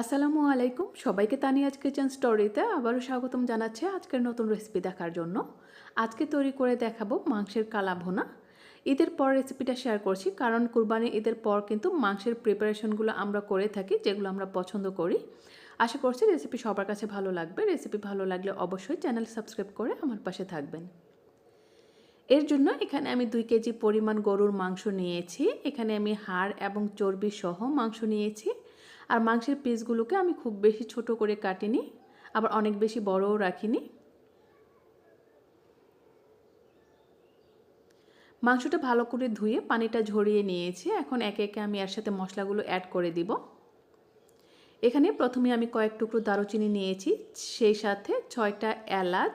আসসালামু আলাইকুম। সবাইকে তানিয়াজ কিচেন স্টোরিতে আবারও স্বাগতম জানাচ্ছে আজকের নতুন রেসিপি দেখার জন্য। আজকে তৈরি করে দেখাবো মাংসের কালা ভুনা ঈদের পর রেসিপিটা শেয়ার করছি কারণ কুরবানি ঈদের পর কিন্তু মাংসের প্রিপারেশনগুলো আমরা করে থাকি, যেগুলো আমরা পছন্দ করি। আশা করছি রেসিপি সবার কাছে ভালো লাগবে। রেসিপি ভালো লাগলে অবশ্যই চ্যানেল সাবস্ক্রাইব করে আমার পাশে থাকবেন। এর জন্য এখানে আমি দুই কেজি পরিমাণ গরুর মাংস নিয়েছি। এখানে আমি হাড় এবং চর্বি সহ মাংস নিয়েছি। আর মাংসের পিসগুলোকে আমি খুব বেশি ছোট করে কাটিনি, আবার অনেক বেশি বড়ও রাখিনি। মাংসটা ভালো করে ধুয়ে পানিটা ঝরিয়ে নিয়েছি। এখন একে একে আমি এর সাথে মশলাগুলো অ্যাড করে দিব। এখানে প্রথমে আমি কয়েক টুকরো দারুচিনি নিয়েছি, সেই সাথে ছয়টা এলাচ,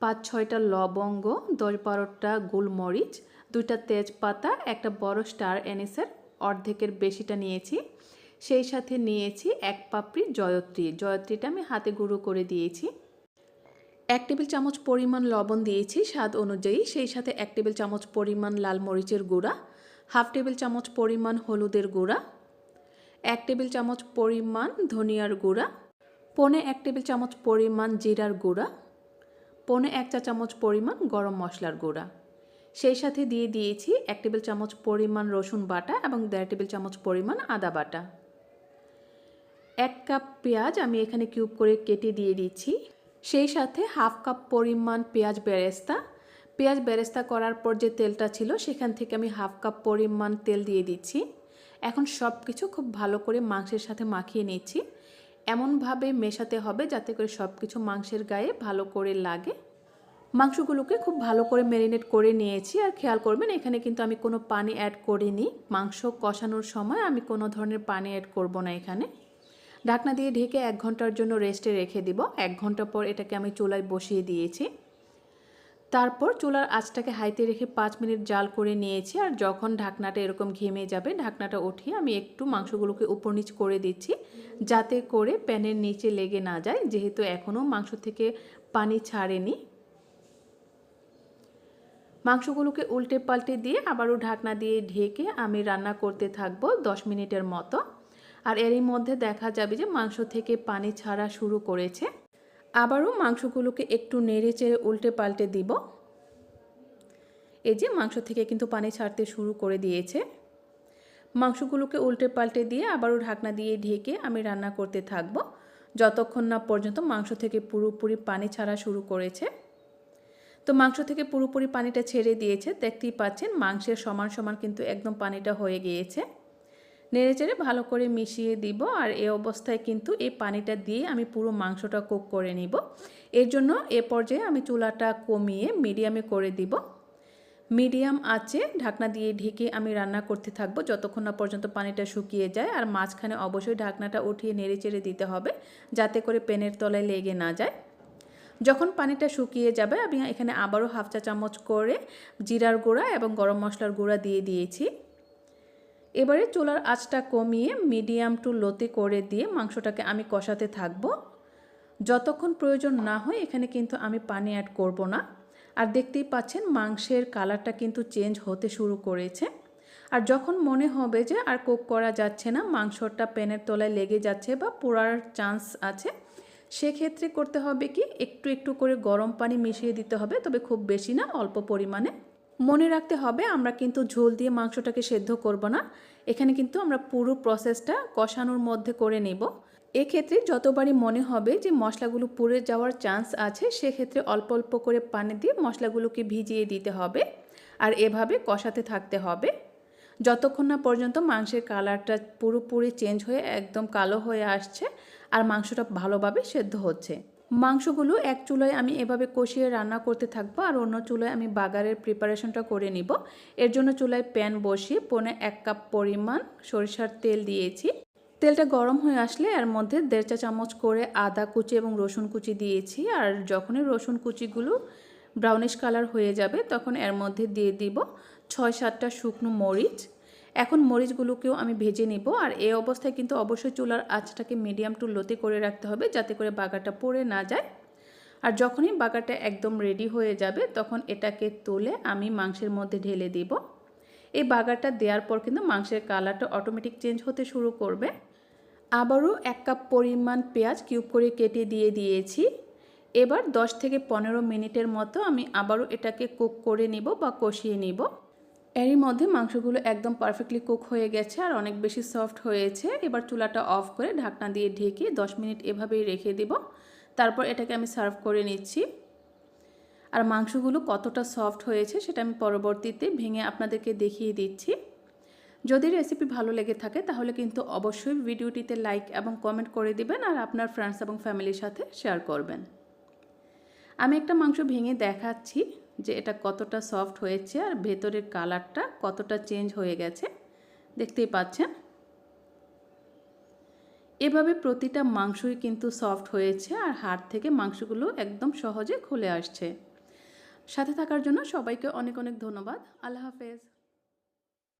পাঁচ ছয়টা লবঙ্গ, দশ বারোটা গোলমরিচ, দুইটা তেজপাতা, একটা বড় স্টার এনিসের অর্ধেকের বেশিটা নিয়েছি। সেই সাথে নিয়েছি এক পাপড়ি জয়ত্রী। জয়ত্রীটা আমি হাতে গুঁড়ো করে দিয়েছি। এক টেবিল চামচ পরিমাণ লবণ দিয়েছি স্বাদ অনুযায়ী। সেই সাথে এক টেবিল চামচ পরিমাণ লাল মরিচের গুঁড়া, হাফ টেবিল চামচ পরিমাণ হলুদের গুঁড়া, এক টেবিল চামচ পরিমাণ ধনিয়ার গুঁড়া, পনে এক টেবিল চামচ পরিমাণ জিরার গুঁড়া, পনে এক চা চামচ পরিমাণ গরম মশলার গুঁড়া। সেই সাথে দিয়ে দিয়েছি এক টেবিল চামচ পরিমাণ রসুন বাটা এবং দেড় টেবিল চামচ পরিমাণ আদা বাটা। এক কাপ পেঁয়াজ আমি এখানে কিউব করে কেটে দিয়ে দিচ্ছি। সেই সাথে হাফ কাপ পরিমাণ পেঁয়াজ বেরেস্তা। পেঁয়াজ বেরেস্তা করার পর যে তেলটা ছিল, সেখান থেকে আমি হাফ কাপ পরিমাণ তেল দিয়ে দিচ্ছি। এখন সব কিছু খুব ভালো করে মাংসের সাথে মাখিয়ে নিচ্ছি। এমনভাবে মেশাতে হবে যাতে করে সব কিছু মাংসের গায়ে ভালো করে লাগে। মাংসগুলোকে খুব ভালো করে ম্যারিনেট করে নিয়েছি। আর খেয়াল করবেন, এখানে কিন্তু আমি কোনো পানি অ্যাড করিনি। মাংস কষানোর সময় আমি কোনো ধরনের পানি অ্যাড করব না এখানে। ঢাকনা দিয়ে ঢেকে এক ঘণ্টার জন্য রেস্টে রেখে দিব। এক ঘণ্টা পর এটাকে আমি চুলায় বসিয়ে দিয়েছি। তারপর চুলার আঁচটাকে হাইতে রেখে পাঁচ মিনিট জাল করে নিয়েছি আর যখন ঢাকনাটা এরকম ঘেমে যাবে, ঢাকনাটা উঠিয়ে আমি একটু মাংসগুলোকে উপর নিচ করে দিচ্ছি যাতে করে প্যানের নিচে লেগে না যায়। যেহেতু এখনও মাংস থেকে পানি ছাড়েনি। মাংসগুলোকে উল্টে পাল্টে দিয়ে আবারও ঢাকনা দিয়ে ঢেকে আমি রান্না করতে থাকব দশ মিনিটের মতো। আর এরই মধ্যে দেখা যাবে যে মাংস থেকে পানি ছাড়া শুরু করেছে। আবারও মাংসগুলোকে একটু নেড়ে চেড়ে উল্টে পাল্টে দিব। এই যে মাংস থেকে কিন্তু পানি ছাড়তে শুরু করে দিয়েছে। মাংসগুলোকে উল্টে পাল্টে দিয়ে আবারও ঢাকনা দিয়ে ঢেকে আমি রান্না করতে থাকব। যতক্ষণ না পর্যন্ত মাংস থেকে পুরোপুরি পানি ছাড়া শুরু করেছে। তো মাংস থেকে পুরোপুরি পানিটা ছেড়ে দিয়েছে। দেখতেই পাচ্ছেন মাংসের সমান সমান কিন্তু একদম পানিটা হয়ে গিয়েছে। নেড়ে চেড়ে ভালো করে মিশিয়ে দিব আর এই অবস্থায় কিন্তু এই পানিটা দিয়ে আমি পুরো মাংসটা কুক করে নিব। এর জন্য এ পর্যায়ে আমি চুলাটা কমিয়ে মিডিয়ামে করে দিব। মিডিয়াম আছে ঢাকনা দিয়ে ঢেকে আমি রান্না করতে থাকব যতক্ষণ না পর্যন্ত পানিটা শুকিয়ে যায় আর মাঝখানে অবশ্যই ঢাকনাটা উঠিয়ে নেড়ে চেড়ে দিতে হবে যাতে করে পেনের তলায় লেগে না যায়। যখন পানিটা শুকিয়ে যাবে আমি এখানে আবারও হাফ চা চামচ করে জিরার গুঁড়া এবং গরম মশলার গুঁড়া দিয়ে দিয়েছি। এবারে চুলার আঁচটা কমিয়ে মিডিয়াম টু লোতে করে দিয়ে মাংসটাকে আমি কষাতে থাকব। যতক্ষণ প্রয়োজন না হয় এখানে কিন্তু আমি পানি অ্যাড করব না। আর দেখতেই পাচ্ছেন মাংসের কালারটা কিন্তু চেঞ্জ হতে শুরু করেছে। আর যখন মনে হবে যে আর কুক করা যাচ্ছে না, মাংসটা প্যানের তলায় লেগে যাচ্ছে বা পোড়ার চান্স আছে, সেক্ষেত্রে করতে হবে কি একটু একটু করে গরম পানি মিশিয়ে দিতে হবে, তবে খুব বেশি না, অল্প পরিমাণে। মনে রাখতে হবে, আমরা কিন্তু ঝোল দিয়ে মাংসটাকে সেদ্ধ করব না। এখানে কিন্তু আমরা পুরো প্রসেসটা কষানোর মধ্যে করে নেব। এক্ষেত্রে যতবারই মনে হবে যে মশলাগুলো পুড়ে যাওয়ার চান্স আছে, সেক্ষেত্রে অল্প অল্প করে পানি দিয়ে মশলাগুলোকে ভিজিয়ে দিতে হবে আর এভাবে কষাতে থাকতে হবে। যতক্ষণ না পর্যন্ত মাংসের কালারটা পুরোপুরি চেঞ্জ হয়ে একদম কালো হয়ে আসছে আর মাংসটা ভালোভাবে সেদ্ধ হচ্ছে। মাংসগুলো এক চুলায় আমি এভাবে কষিয়ে রান্না করতে থাকব আর অন্য চুলোয় আমি বাগারের প্রিপারেশনটা করে নিব। এর জন্য চুলায় প্যান বসিয়ে পনে এক কাপ পরিমাণ সরিষার তেল দিয়েছি। তেলটা গরম হয়ে আসলে এর মধ্যে দেড় চা চামচ করে আদা কুচি এবং রসুন কুচি দিয়েছি আর যখনই রসুন কুচিগুলো ব্রাউনিশ কালার হয়ে যাবে তখন এর মধ্যে দিয়ে দিব ছয় সাতটা শুকনো মরিচ এখন মরিচগুলোকেও আমি ভেজে নেব। আর এই অবস্থায় কিন্তু অবশ্যই চুলার আঁচটাকে মিডিয়াম টু লোতে করে রাখতে হবে যাতে করে বাগাটা পড়ে না যায়। আর যখনই বাগাটা একদম রেডি হয়ে যাবে, তখন এটাকে তুলে আমি মাংসের মধ্যে ঢেলে দিব। এই বাগারটা দেওয়ার পর কিন্তু মাংসের কালারটা অটোমেটিক চেঞ্জ হতে শুরু করবে। আবারও এক কাপ পরিমাণ পেঁয়াজ কিউব করে কেটে দিয়ে দিয়েছি। এবার 10 থেকে পনেরো মিনিটের মতো আমি আবারও এটাকে কুক করে নিব বা কষিয়ে নিব। এরই মধ্যে মাংসগুলো একদম পারফেক্টলি কুক হয়ে গেছে আর অনেক বেশি সফট হয়েছে। এবার চুলাটা অফ করে ঢাকনা দিয়ে ঢেকে 10 মিনিট এভাবেই রেখে দিব। তারপর এটাকে আমি সার্ভ করে নিচ্ছি। আর মাংসগুলো কতটা সফট হয়েছে সেটা আমি পরবর্তীতে ভেঙে আপনাদেরকে দেখিয়ে দিচ্ছি। যদি রেসিপি ভালো লেগে থাকে তাহলে কিন্তু অবশ্যই ভিডিওটিতে লাইক এবং কমেন্ট করে দিবেন আর আপনার ফ্রেন্ডস এবং ফ্যামিলির সাথে শেয়ার করবেন। আমি একটা মাংস ভেঙে দেখাচ্ছি। যে এটা কতটা সফট হয়েছে আর ভেতরের কালারটা কতটা চেঞ্জ হয়ে গেছে। দেখতেই পাচ্ছেন? এভাবে প্রতিটা মাংসই কিন্তু সফট হয়েছে আর হাড় থেকে মাংসগুলো একদম সহজে খুলে আসছে। সাথে থাকার জন্য সবাইকে অনেক অনেক ধন্যবাদ। আল্লাহ হাফেজ।